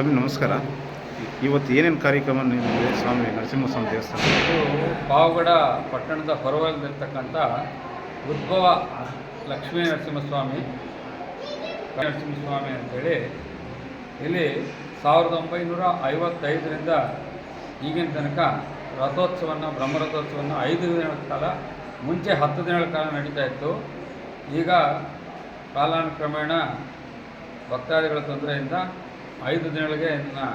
ಸ್ವಾಮಿ, ನಮಸ್ಕಾರ. ಇವತ್ತು ಏನೇನು ಕಾರ್ಯಕ್ರಮ ನಿಮಗೆ ಸ್ವಾಮಿ, ನರಸಿಂಹಸ್ವಾಮಿ ದೇವಸ್ಥಾನ? ಪಾವಗಡ ಪಟ್ಟಣದ ಹೊರವಾಗಿರ್ತಕ್ಕಂಥ ಉದ್ಭವ ಲಕ್ಷ್ಮೀ ನರಸಿಂಹಸ್ವಾಮಿ ನರಸಿಂಹಸ್ವಾಮಿ ಅಂತೇಳಿ ಇಲ್ಲಿ ಸಾವಿರದ ಒಂಬೈನೂರ ಐವತ್ತೈದರಿಂದ ಈಗಿನ ತನಕ ರಥೋತ್ಸವವನ್ನು ಬ್ರಹ್ಮರಥೋತ್ಸವವನ್ನು ಐದು ದಿನಗಳ ಕಾಲ, ಮುಂಚೆ ಹತ್ತು ದಿನಗಳ ಕಾಲ ನಡೀತಾ ಇತ್ತು. ಈಗ ಕಾಲಾನುಕ್ರಮೇಣ ಭಕ್ತಾದಿಗಳ ತೊಂದರೆಯಿಂದ ಐದು ದಿನಗಳಿಗೆ ಇದನ್ನು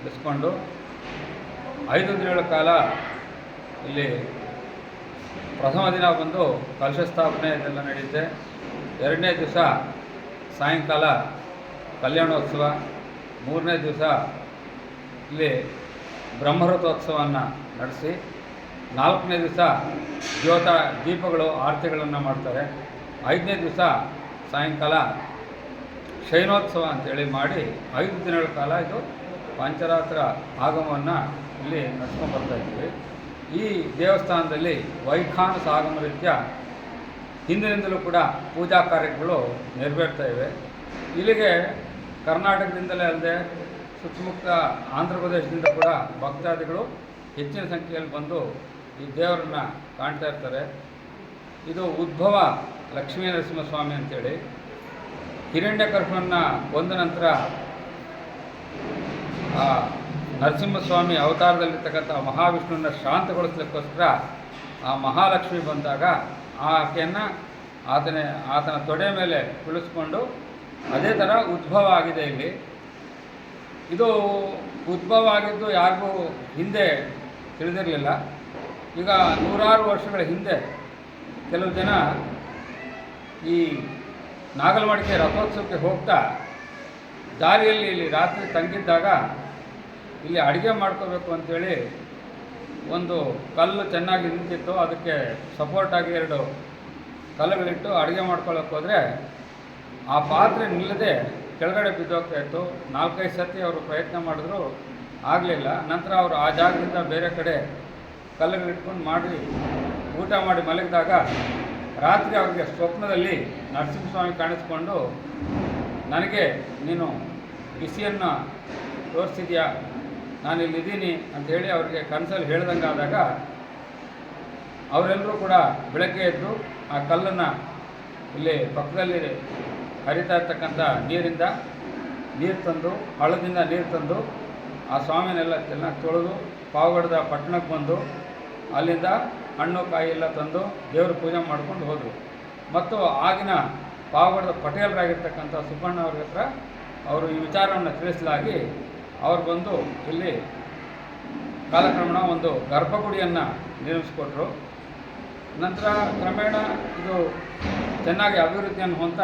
ಇಳಿಸ್ಕೊಂಡು ಐದು ದಿನಗಳ ಕಾಲ ಇಲ್ಲಿ ಪ್ರಥಮ ದಿನ ಬಂದು ಕಲಶ ಸ್ಥಾಪನೆ ಇದೆಲ್ಲ ನಡೆಯುತ್ತೆ. ಎರಡನೇ ದಿವಸ ಸಾಯಂಕಾಲ ಕಲ್ಯಾಣೋತ್ಸವ. ಮೂರನೇ ದಿವಸ ಇಲ್ಲಿ ಬ್ರಹ್ಮರಥೋತ್ಸವವನ್ನು ನಡೆಸಿ ನಾಲ್ಕನೇ ದಿವಸ ಜ್ಯೋತ ದೀಪಗಳು, ಆರತಿಗಳನ್ನು ಮಾಡ್ತಾರೆ. ಐದನೇ ದಿವಸ ಸಾಯಂಕಾಲ ಶಯನೋತ್ಸವ ಅಂತೇಳಿ ಮಾಡಿ ಐದು ದಿನಗಳ ಕಾಲ ಇದು ಪಂಚರಾತ್ರ ಆಗಮವನ್ನು ಇಲ್ಲಿ ನಡ್ಸ್ಕೊಂಡು ಬರ್ತಾ ಇದ್ದೀವಿ. ಈ ದೇವಸ್ಥಾನದಲ್ಲಿ ವೈಖಾನ ಸಾಗಮ ರೀತಿಯ ಹಿಂದಿನಿಂದಲೂ ಕೂಡ ಪೂಜಾ ಕಾರ್ಯಗಳು ನೆರವೇರ್ತಾ ಇವೆ. ಇಲ್ಲಿಗೆ ಕರ್ನಾಟಕದಿಂದಲೇ ಅಲ್ಲದೆ ಸುತ್ತಮುತ್ತ ಆಂಧ್ರ ಪ್ರದೇಶದಿಂದ ಕೂಡ ಭಕ್ತಾದಿಗಳು ಹೆಚ್ಚಿನ ಸಂಖ್ಯೆಯಲ್ಲಿ ಬಂದು ಈ ದೇವರನ್ನ ಕಾಣ್ತಾ ಇರ್ತಾರೆ. ಇದು ಉದ್ಭವ ಲಕ್ಷ್ಮೀ ನರಸಿಂಹಸ್ವಾಮಿ ಅಂತೇಳಿ. ಹಿರಣ್ಯಕರ್ಪನ್ನ ಒಂದ ನಂತರ ಆ ನರಸಿಂಹಸ್ವಾಮಿ ಅವತಾರದಲ್ಲಿರ್ತಕ್ಕಂಥ ಮಹಾವಿಷ್ಣುವನ್ನ ಶಾಂತಗೊಳಿಸ್ಲಿಕ್ಕೋಸ್ಕರ ಆ ಮಹಾಲಕ್ಷ್ಮಿ ಬಂದಾಗ ಆಕೆಯನ್ನು ಆತನ ಆತನ ತೊಡೆ ಮೇಲೆ ಕುಳಿಸ್ಕೊಂಡು ಅದೇ ಥರ ಉದ್ಭವ ಆಗಿದೆ ಇಲ್ಲಿ. ಇದು ಉದ್ಭವ ಆಗಿದ್ದು ಯಾರಿಗೂ ಹಿಂದೆ ತಿಳಿದಿರಲಿಲ್ಲ. ಈಗ ನೂರಾರು ವರ್ಷಗಳ ಹಿಂದೆ ಕೆಲವು ಜನ ಈ ನಾಗಲಮಡಿಕೆ ರಥೋತ್ಸವಕ್ಕೆ ಹೋಗ್ತಾ ದಾರಿಯಲ್ಲಿ ಇಲ್ಲಿ ರಾತ್ರಿ ತಂಗಿದ್ದಾಗ ಇಲ್ಲಿ ಅಡುಗೆ ಮಾಡ್ಕೋಬೇಕು ಅಂಥೇಳಿ ಒಂದು ಕಲ್ಲು ಚೆನ್ನಾಗಿ ನಿಂತಿತ್ತು. ಅದಕ್ಕೆ ಸಪೋರ್ಟಾಗಿ ಎರಡು ಕಲ್ಲುಗಳಿಟ್ಟು ಅಡುಗೆ ಮಾಡ್ಕೊಳ್ಳೋಕೆ ಹೋದರೆ ಆ ಪಾತ್ರೆ ನಿಲ್ಲದೆ ಕೆಳಗಡೆ ಬಿದ್ದೋಗ್ತಾ ಇತ್ತು. ನಾಲ್ಕೈದು ಸತಿ ಅವರು ಪ್ರಯತ್ನ ಮಾಡಿದ್ರು, ಆಗಲಿಲ್ಲ. ನಂತರ ಅವರು ಆ ಜಾಗದಿಂದ ಬೇರೆ ಕಡೆ ಕಲ್ಲುಗಳಿಟ್ಕೊಂಡು ಮಾಡಿ ಊಟ ಮಾಡಿ ಮಲಗಿದಾಗ ರಾತ್ರಿ ಅವರಿಗೆ ಸ್ವಪ್ನದಲ್ಲಿ ನರಸಿಂಹಸ್ವಾಮಿ ಕಾಣಿಸ್ಕೊಂಡು, ನನಗೆ ನೀನು ಬಿಸಿಯನ್ನು ತೋರಿಸಿದ್ಯಾ? ನಾನು ಇಲ್ಲಿದ್ದೀನಿ ಅಂಥೇಳಿ ಅವರಿಗೆ ಕನಸಲ್ಲಿ ಹೇಳ್ದಂಗೆ ಆದಾಗ ಅವರೆಲ್ಲರೂ ಕೂಡ ಬೆಳಗ್ಗೆ ಎದ್ದು ಆ ಕಲ್ಲನ್ನು ಇಲ್ಲಿ ಪಕ್ಕದಲ್ಲಿ ಹರಿತಾ ಇರ್ತಕ್ಕಂಥ ನೀರಿಂದ ನೀರು ತಂದು, ಹಳ್ಳದಿಂದ ನೀರು ತಂದು, ಆ ಸ್ವಾಮಿನೆಲ್ಲ ಚೆನ್ನಾಗಿ ತೊಳೆದು, ಪಾವಗಡದ ಪಟ್ಟಣಕ್ಕೆ ಬಂದು, ಅಲ್ಲಿಂದ ಹಣ್ಣು ಕಾಯಿ ಎಲ್ಲ ತಂದು ದೇವ್ರ ಪೂಜೆ ಮಾಡ್ಕೊಂಡು ಹೋದರು. ಮತ್ತು ಆಗಿನ ಪಾವಗಡದ ಪಟೇಲರಾಗಿರ್ತಕ್ಕಂಥ ಸುಬ್ಬಣ್ಣ ಅವ್ರ ಹತ್ರ ಅವರು ಈ ವಿಚಾರವನ್ನು ತಿಳಿಸಲಾಗಿ ಅವ್ರು ಬಂದು ಇಲ್ಲಿ ಕಾಲಕ್ರಮೇಣ ಒಂದು ಗರ್ಭಗುಡಿಯನ್ನು ನಿರ್ಮಿಸಿಕೊಟ್ರು. ನಂತರ ಕ್ರಮೇಣ ಇದು ಚೆನ್ನಾಗಿ ಅಭಿವೃದ್ಧಿಯನ್ನು ಹೊಂತ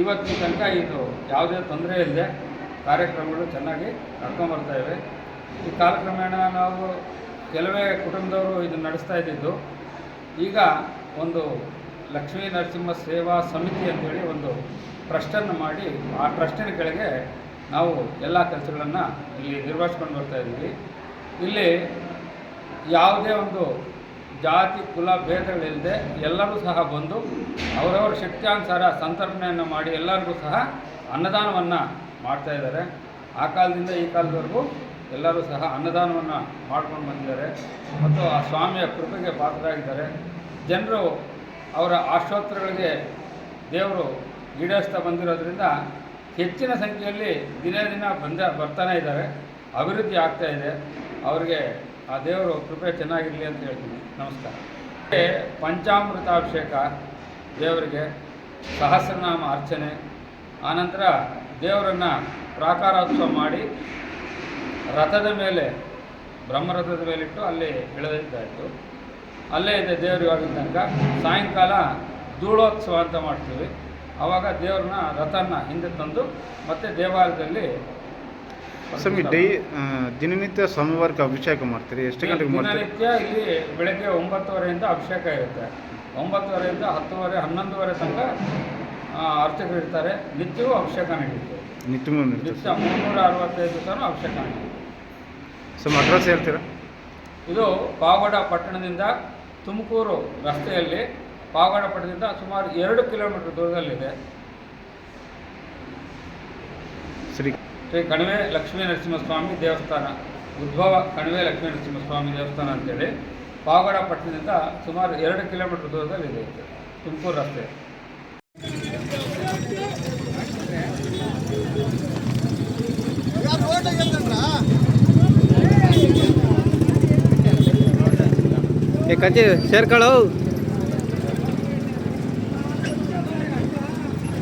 ಇವತ್ತಿನ ತನಕ ಇದು ಯಾವುದೇ ತೊಂದರೆ ಇಲ್ಲದೆ ಕಾರ್ಯಕ್ರಮಗಳು ಚೆನ್ನಾಗಿ ನಡ್ಕೊಂಬರ್ತಾ ಇವೆ. ಈ ಕಾಲಕ್ರಮೇಣ ನಾವು ಕೆಲವೇ ಕುಟುಂಬದವರು ಇದು ನಡೆಸ್ತಾ ಇದ್ದಿದ್ದು, ಈಗ ಒಂದು ಲಕ್ಷ್ಮೀ ನರಸಿಂಹ ಸೇವಾ ಸಮಿತಿ ಅಂತೇಳಿ ಒಂದು ಟ್ರಸ್ಟನ್ನು ಮಾಡಿ, ಆ ಟ್ರಸ್ಟಿನ ಕೆಳಗೆ ನಾವು ಎಲ್ಲ ಕೆಲಸಗಳನ್ನು ಇಲ್ಲಿ ನಿರ್ವಹಿಸ್ಕೊಂಡು ಬರ್ತಾ ಇದ್ದೀವಿ. ಇಲ್ಲಿ ಯಾವುದೇ ಒಂದು ಜಾತಿ, ಕುಲ, ಭೇದಗಳಿಲ್ಲದೆ ಎಲ್ಲರೂ ಸಹ ಬಂದು ಅವರವರ ಶಕ್ತ್ಯಾನುಸಾರ ಸಂತರ್ಪಣೆಯನ್ನು ಮಾಡಿ ಎಲ್ಲರಿಗೂ ಸಹ ಅನ್ನದಾನವನ್ನು ಮಾಡ್ತಾ ಇದ್ದಾರೆ. ಆ ಕಾಲದಿಂದ ಈ ಕಾಲದವರೆಗೂ ಎಲ್ಲರೂ ಸಹ ಅನ್ನದಾನವನ್ನು ಮಾಡ್ಕೊಂಡು ಬಂದಿದ್ದಾರೆ. ಮತ್ತು ಆ ಸ್ವಾಮಿಯ ಕೃಪೆಗೆ ಪಾತ್ರರಾಗಿದ್ದಾರೆ. ಜನರು ಅವರ ಆಶೋತ್ತರಗಳಿಗೆ ದೇವರು ಈಡೇರಿಸ್ತಾ ಬಂದಿರೋದ್ರಿಂದ ಹೆಚ್ಚಿನ ಸಂಖ್ಯೆಯಲ್ಲಿ ದಿನೇ ದಿನ ಬಂದ, ಬರ್ತಾನೆ ಇದ್ದಾರೆ. ಅಭಿವೃದ್ಧಿ ಆಗ್ತಾ ಇದೆ. ಅವರಿಗೆ ಆ ದೇವರು ಕೃಪೆ ಚೆನ್ನಾಗಿರಲಿ ಅಂತ ಹೇಳ್ತೀನಿ. ನಮಸ್ಕಾರ. ಪಂಚಾಮೃತ ಪಂಚಾಮೃತಾಭಿಷೇಕ ದೇವರಿಗೆ ಸಹಸ್ರನಾಮ ಅರ್ಚನೆ. ಆನಂತರ ದೇವರನ್ನು ಪ್ರಾಕಾರೋತ್ಸವ ಮಾಡಿ ರಥದ ಮೇಲೆ ಬ್ರಹ್ಮರಥದ ಮೇಲಿಟ್ಟು ಅಲ್ಲಿ ಇಳಿದಿದ್ದಾಯಿತು. ಅಲ್ಲೇ ಇದೆ ದೇವರು ಇವಾಗಿನ ತನಕ. ಸಾಯಂಕಾಲ ಧೂಳೋತ್ಸವ ಅಂತ ಮಾಡ್ತೀವಿ. ಆವಾಗ ದೇವ್ರನ್ನ ರಥನ ಹಿಂದೆ ತಂದು ಮತ್ತೆ ದೇವಾಲಯದಲ್ಲಿ ಸ್ವಾಮಿ ಡೈ ದಿನನಿತ್ಯ ಸೋಮವಾರಕ್ಕೆ ಅಭಿಷೇಕ ಮಾಡ್ತೀರಿ? ಎಷ್ಟು ಗಂಟೆಗೆ ಮಾಡ್ತೀರಿ? ದಿನನಿತ್ಯ ಇಲ್ಲಿ ಬೆಳಗ್ಗೆ ಒಂಬತ್ತುವರೆಯಿಂದ ಅಭಿಷೇಕ ಇರುತ್ತೆ. ಒಂಬತ್ತುವರೆಯಿಂದ ಹತ್ತುವರೆ ಹನ್ನೊಂದುವರೆ ತನಕ ಅರ್ಚಕರು ಇರ್ತಾರೆ. ನಿತ್ಯವೂ ಅಭಿಷೇಕ ನಡೆಯುತ್ತೆ ನಿತ್ಯ ಮುನ್ನೂರ ಅರವತ್ತೈದು ಸಾವಿರ ಅಭಿಷೇಕ ನಡೆಯುತ್ತೆ ಸ್ವಾಮಿ ಅಡ್ರೆಸ್ ಹೇಳ್ತೀರಾ? ಇದು ಪಾವಗಡ ಪಟ್ಟಣದಿಂದ ತುಮಕೂರು ರಸ್ತೆಯಲ್ಲಿ ಪಾವಗಡ ಪಟ್ಟಣದಿಂದ ಸುಮಾರು ಎರಡು ಕಿಲೋಮೀಟರ್ ದೂರದಲ್ಲಿದೆ. ಶ್ರೀ ಶ್ರೀ ಕಣಿವೆ ಲಕ್ಷ್ಮೀ ನರಸಿಂಹಸ್ವಾಮಿ ದೇವಸ್ಥಾನ ಉದ್ಭವ ಕಣಿವೆ ಲಕ್ಷ್ಮೀ ನರಸಿಂಹಸ್ವಾಮಿ ದೇವಸ್ಥಾನ ಅಂತೇಳಿ ಪಾವಗಡ ಪಟ್ಟಣದಿಂದ ಸುಮಾರು ಎರಡು ಕಿಲೋಮೀಟರ್ ದೂರದಲ್ಲಿದೆ ತುಮಕೂರು ರಸ್ತೆ. ಏ ಕಂಚಿ ಸೇರ್ಕೊಳ್ಳು.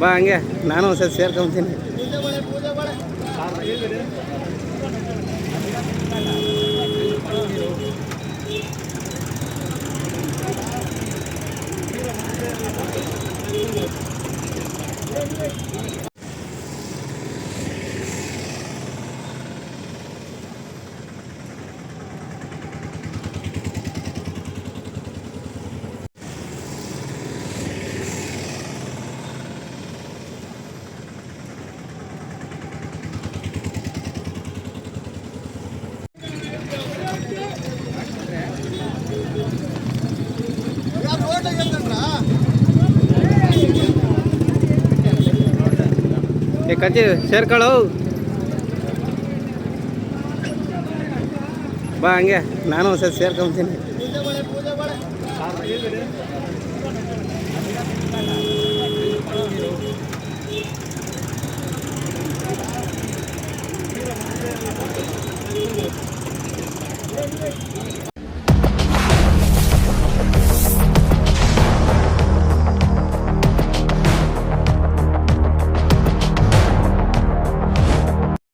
ಬಾ ಹಂಗೆ ನಾನು ಒಂದ್ಸತಿ ಸೇರ್ಕೊಂತೀನಿ. ಸೇರ್ಕೊಳ್ಳೋ ಸೇರ್ಕೊಳ್ಳು. ಬಾ ಹಂಗೆ ನಾನು ಒಂದ್ಸತಿ ಸೇರ್ಕೊಂತೀನಿ